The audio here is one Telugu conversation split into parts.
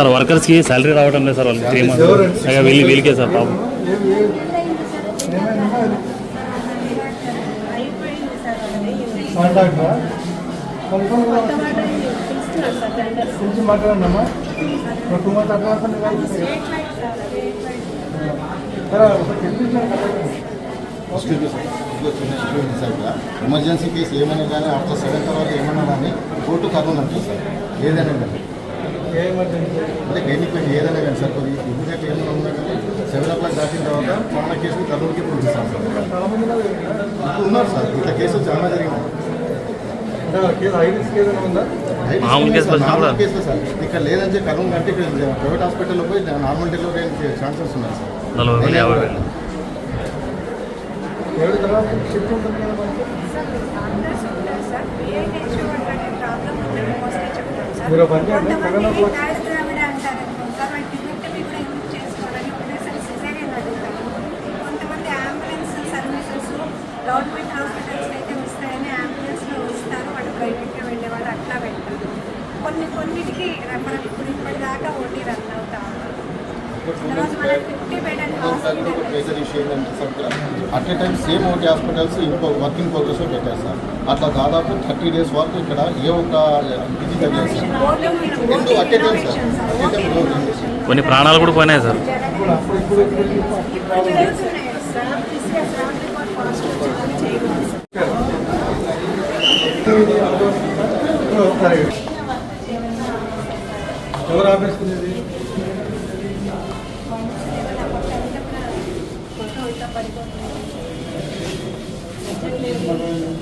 సార్ వర్కర్స్కి శాలరీ రావడం లేదు సార్ వాళ్ళకి త్రీ మంత్స్ అయ్యా వీళ్ళు వీళ్ళకే సార్ పాపం మాట్లాడమ్మా ఎమర్జెన్సీ కేసు ఏమైనా కానీ ఆఫ్టర్ సెవెన్ తర్వాత ఏమైనా కానీ కోర్టు అంటారు సార్. ఏదైనా కానీ. అంటే పెట్టి ఏదైనా కానీ సార్ కొద్దిగా ఇమీడియట్ ఏమైనా ఉన్నా కానీ సెవెన్ ఓ క్లాక్ దాటిన తర్వాత చాలా కేసులు కర్నూలుకి పంపిస్తాం సార్. ఇప్పుడు ఉన్నారు సార్ ఇట్లా కేసులు చాలా జరిగినాయి. కేసు ఉందా సార్ ఇక్కడ లేదని చెప్పి కర్నూలు అంటే ఇక్కడ ప్రైవేట్ హాస్పిటల్లో పోయి నార్మల్ డెలివరీ అయ్యే ఛాన్సెస్ ఉన్నాయి సార్. నలభై వేలు యాభై వేలు సార్ ప్రాబ్లం ఉందని మోస్ట్లీ చెప్తారు సార్ మీరు పని చేయండి, కొంతమంది సెవెన్ ఓ క్లాక్ థర్డ్ ద్రావిడ అంటారు సార్ వాళ్ళు టికెట్ కూడా యూజ్ చేసుకోవాలని ఒకటేసారి సిజేరియన్ అడుగుతారు కొంతమంది అంబులెన్స్ సర్వీసెస్ గవర్నమెంట్ హాస్పిటల్స్ అయితే వస్తాయని అంబులెన్స్లో వస్తారు వాళ్ళు ప్రైవేట్గా వెళ్ళేవాళ్ళు అట్లా వెళ్తారు కొన్ని కొన్నిటికి మనం ఇప్పుడు ఇప్పటిదాకా ఓటీ రన్ అవుతా ఉన్నాం తర్వాత మన fifty bed and hospital major issue ఏంటంటే sir time same OT hospitals ఇంకో వర్కింగ్ ప్రోగ్రెస్లో పెట్టారు సార్ అట్లా దాదాపు థర్టీ డేస్ వరకు ఇక్కడ ఏ ఒక్క ఇది జరిగింది సార్. రెండు at a time sir. At a time కొన్ని ప్రాణాలు కూడా పోయినాయి సార్. ఇప్పుడు అప్పుడు ఇప్పుడు ఇప్పుడు ఇప్పుడు ఇప్పుడు ఒకసారి ఎవరు ఆపేసుకునేది రమ్మని చెప్పండి నేను మాట్లాడుతున్నాను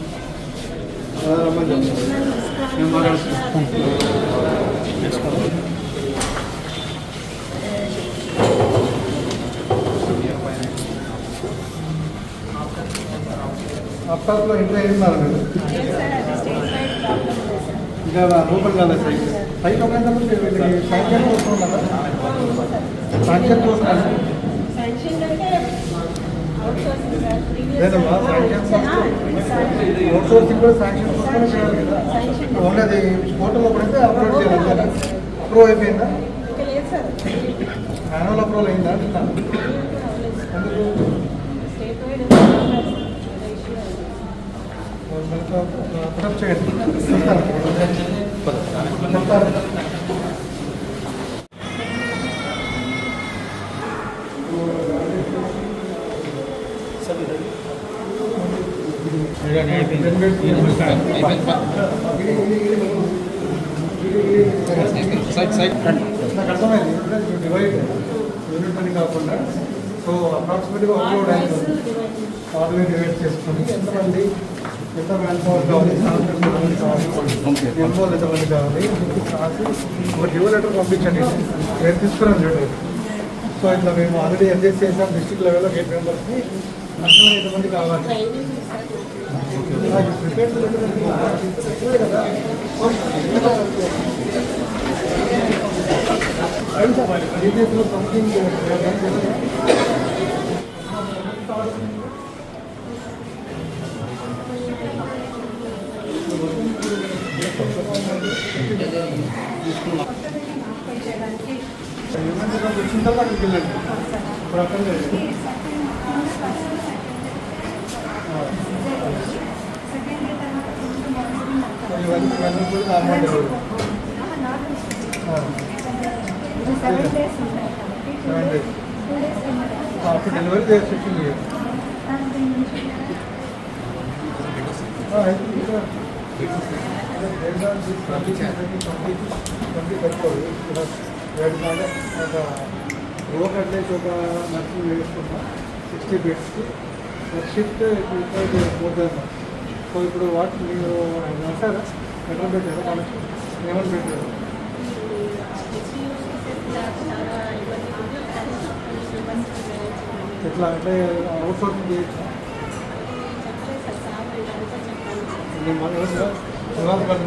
అప్టాప్లో ఇంట్లో ఏమన్నారు మీరు ఇంకా లోపల కాలేదు సైట్ సైట్ ఒక వీళ్ళకి సాంక్షన్ అవుట్ సోర్సింగ్ కూడా సాంక్షన్ వస్తూనే చేయాలి కదా ఓన్లీ అది పోర్టల్లో పడితే అప్లోడ్ చేయాలి అప్రూవ్ అయిపోయిందా మాన్యువల్ అప్రూవల్ అయిందా అంటున్నాను చేయండి నాకు అర్థమైంది డివైడ్ యూనిట్ అని కాకుండా సో అప్రాక్సిమేట్గా ఒక అయింది డివైడ్ చేసుకొని ఎంతమంది ఎంత మ్యాన్ పవర్ కావాలి ఎంతమంది కావాలి ఎంపోలు ఎంతమంది కావాలి రాసి ఒక డ్యూ లెటర్ పంపించండి నేను తీసుకున్నాను చూడండి సో ఇట్లా మేము ఆల్రెడీ ఎంజెస్ చేసాం డిస్ట్రిక్ట్ లెవెల్లో ఎయిట్ మెంబర్స్కి ఎంతమంది కావాలి? వచ్చిన తర్వాత వెళ్ళండి ఇప్పుడు అక్కడ లేదు. ఇవన్నీ ఇవన్నీ కూడా నార్మల్ డెలివరీ సెవెన్ డేస్ ఉంటాయి సెవెన్ డేస్ టూ డేస్ అప్పుడు డెలివరీ చేసి చెప్పింది రోగ్ అట్లయితే ఒక నర్సింగ్ వేసుకున్నా సిక్స్టీ బెడ్స్కి షిఫ్ట్ మోర్ సో ఇప్పుడు వాట్ మీరు నచ్చారా ఎట్లా పెట్టారు? వాళ్ళకి ఏమని పెట్టారు? ఎట్లా? అంటే అవుట్ సోర్సింగ్ చేయొచ్చు నేను మాట్లాడాలి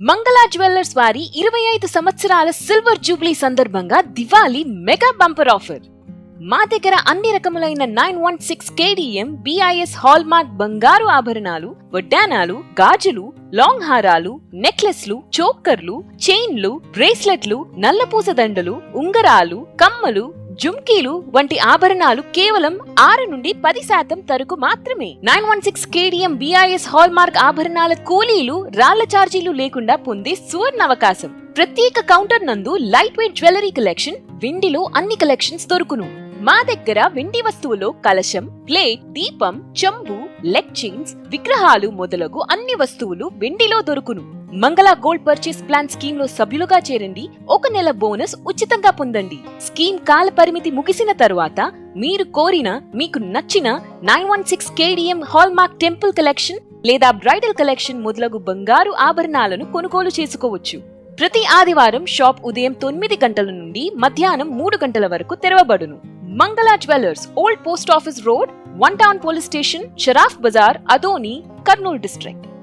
Mangala jewellers వారి ఇరవై ఐదు సంవత్సరాల సిల్వర్ జూబ్లీ సందర్భంగా దివాళీ మెగా బంపర్ ఆఫర్. మా దగ్గర అన్ని రకములైన nine one six KDM BIS hallmark బంగారు ఆభరణాలు వడ్డానాలు గాజులు లాంగ్ హారాలు నెక్లెస్లు చోక్కర్లు చైన్లు బ్రేస్లెట్లు నల్లపూస దండలు ఉంగరాలు కమ్మలు జుమ్కీలు వంటి ఆభరణాలు కేవలం ఆరు నుండి పది శాతం తరకు మాత్రమే. Nine one six KDM BIS hallmark ఆభరణాల కూలీలు రాళ్ళ ఛార్జీలు లేకుండా పొందే సువర్ణ అవకాశం ప్రత్యేక కౌంటర్ నందు లైట్ వెయిట్ జ్యువెలరీ కలెక్షన్ వెండిలో అన్ని కలెక్షన్స్ దొరుకును. మా దగ్గర వెండి వస్తువులో కలశం ప్లేట్ దీపం చెంబు లెగ్ చైన్స్ విగ్రహాలు మొదలగు అన్ని వస్తువులు వెండిలో దొరుకును. మంగళ గోల్డ్ పర్చేస్ ప్లాన్ స్కీమ్లో సభ్యులుగా చేరండి. ఒక నెల బోనస్ ఉచితంగా పొందండి. స్కీమ్ కాల పరిమితి ముగిసిన తరువాత మీరు కోరిన మీకు నచ్చిన nine one six KDM hallmark temple collection లేదా బ్రైడల్ కలెక్షన్ మొదలగు బంగారు ఆభరణాలను కొనుగోలు చేసుకోవచ్చు. ప్రతి ఆదివారం షాప్ ఉదయం తొమ్మిది గంటల నుండి మధ్యాహ్నం మూడు గంటల వరకు తెరవబడును. Mangala jewellers old post office road one town police station Sharaf Bazaar Adoni Kurnool district.